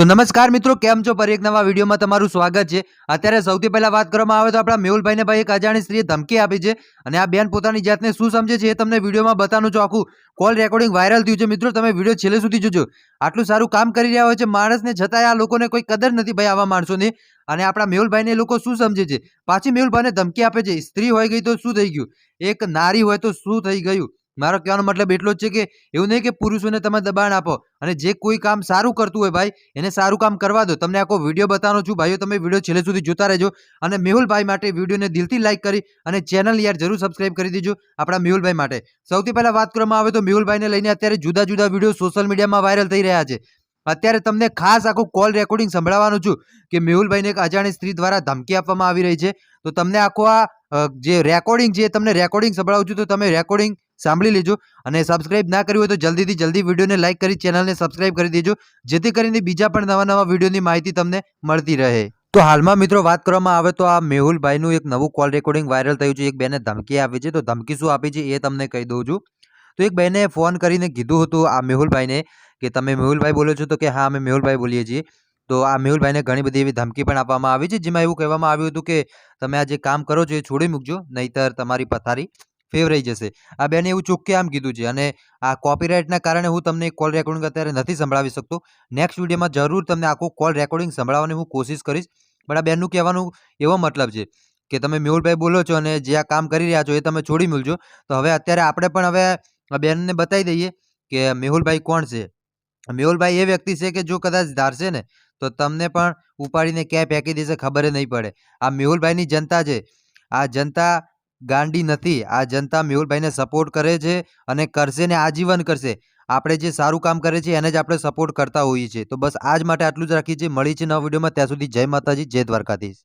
તો નમસ્કાર મિત્રો, કેમ છો? ફરી એક નવા વિડીયોમાં તમારું સ્વાગત છે. અત્યારે સૌથી પહેલા વાત કરવામાં આવે તો આપણા મેહુલભાઈને ભાઈ એક અજાણી સ્ત્રીએ ધમકી આપી છે અને આ બેન પોતાની જાતને શું સમજે છે એ તમને વિડીયોમાં બતાવવાનું છું. આખું કોલ રેકોર્ડિંગ વાયરલ થયું છે. મિત્રો, તમે વીડિયો છેલ્લે સુધી જોજો. આટલું સારું કામ કરી રહ્યા હોય છે માણસને છતાંય આ લોકોને કોઈ કદર નથી ભાઈ આવા માણસોને. અને આપણા મેહુલભાઈને એ લોકો શું સમજે છે? પાછી મેહુલભાઈને ધમકી આપે છે. સ્ત્રી હોય ગઈ તો શું થઈ ગયું? એક નારી હોય તો શું થઈ ગયું? મારો કહેવાનો મતલબ એટલો જ છે કે એવું નહીં કે પુરુષોને તમે દબાણ આપો અને જે કોઈ કામ સારું કરતું હોય ભાઈ, એને સારું કામ કરવા દો. તમને આખો વીડિયો બતાવવાનો છું. ભાઈઓ, તમે વીડિયો છેલ્લે સુધી જોતા રહેજો અને મેહુલભાઈ માટે વિડીયોને દિલથી લાઈક કરી અને ચેનલ યાર જરૂર સબસ્ક્રાઇબ કરી દેજો આપણા મેહુલભાઈ માટે. સૌથી પહેલાં વાત કરવામાં આવે તો મેહુલભાઈને લઈને અત્યારે જુદા જુદા વીડિયો સોશિયલ મીડિયામાં વાયરલ થઈ રહ્યા છે. અત્યારે તમને ખાસ આખું કોલ રેકોર્ડિંગ સંભળાવવાનું છું કે મેહુલભાઈને એક અજાણી સ્ત્રી દ્વારા ધમકી આપવામાં આવી રહી છે. તો તમને આખો આ જે રેકોર્ડિંગ છે તમને રેકોર્ડિંગ સંભળાવું છું. તો તમે રેકોર્ડિંગ સાંભળી લેજો અને સબસ્ક્રાઇબ ના કર્યું હોય તો જલ્દીથી જલ્દી વિડીયોને લાઈક કરી ચેનલને સબસ્ક્રાઇબ કરી દેજો, જેથી કરીને બીજા પણ નવા નવા વિડીયોની માહિતી તમને મળતી રહે. તો હાલમાં મિત્રો વાત કરવામાં આવે તો આ મેહુલભાઈનું એક નવું કોલ રેકોર્ડિંગ વાયરલ થયું છે. એક બેને ધમકી આપી છે. તો ધમકી શું આપી છે એ તમને કહી દઉં છું. તો એક બેને ફોન કરીને કીધું હતું આ મેહુલભાઈને કે, તમે મેહુલભાઈ બોલો છો? તો કે, હા, અમે મેહુલભાઈ બોલીએ છીએ. તો આ મેહુલભાઈને ઘણી બધી એવી ધમકી પણ આપવામાં આવી છે, જેમાં એવું કહેવામાં આવ્યું હતું કે, તમે આ જે કામ કરો છો એ છોડી મૂકજો, નહીતર તમારી પથારી ફેવરાઈ જશે. આ બેને એવું ચોખ્ખે આમ કીધું છે અને આ કોપીરાઇટના કારણે હું તમને કોલ રેકોર્ડિંગ અત્યારે નથી સંભળાવી શકતો. નેક્સ્ટ વિડીયોમાં જરૂર તમને આખું કોલ રેકોર્ડિંગ સંભળાવવાની હું કોશિશ કરીશ. પણ આ બેનનું કહેવાનું એવો મતલબ છે કે તમે મેહુલભાઈ બોલો છો અને જે આ કામ કરી રહ્યા છો એ તમે છોડી મળજો તો હવે અત્યારે આપણે પણ હવે બેનને બતાવી દઈએ કે મેહુલભાઈ કોણ છે. મેહુલભાઈ એ વ્યક્તિ છે કે જો કદાચ ધારશે ને, તો તમને પણ ઉપાડીને ક્યાંય ફેંકી દેશે ખબર નહીં પડે. આ મેહુલભાઈની જનતા છે. આ જનતા ગાંડી નથી. આ જનતા મેહુલભાઈને સપોર્ટ કરે છે અને કરશે ને આજીવન કરશે. આપણે જે સારું કામ કરે છે એને જ આપણે સપોર્ટ કરતા હોઈએ છીએ. તો બસ આજ માટે આટલું જ રાખીએ છીએ. મળી છે નવા વિડીયોમાં. ત્યાં સુધી જય માતાજી, જય દ્વારકાધીશ.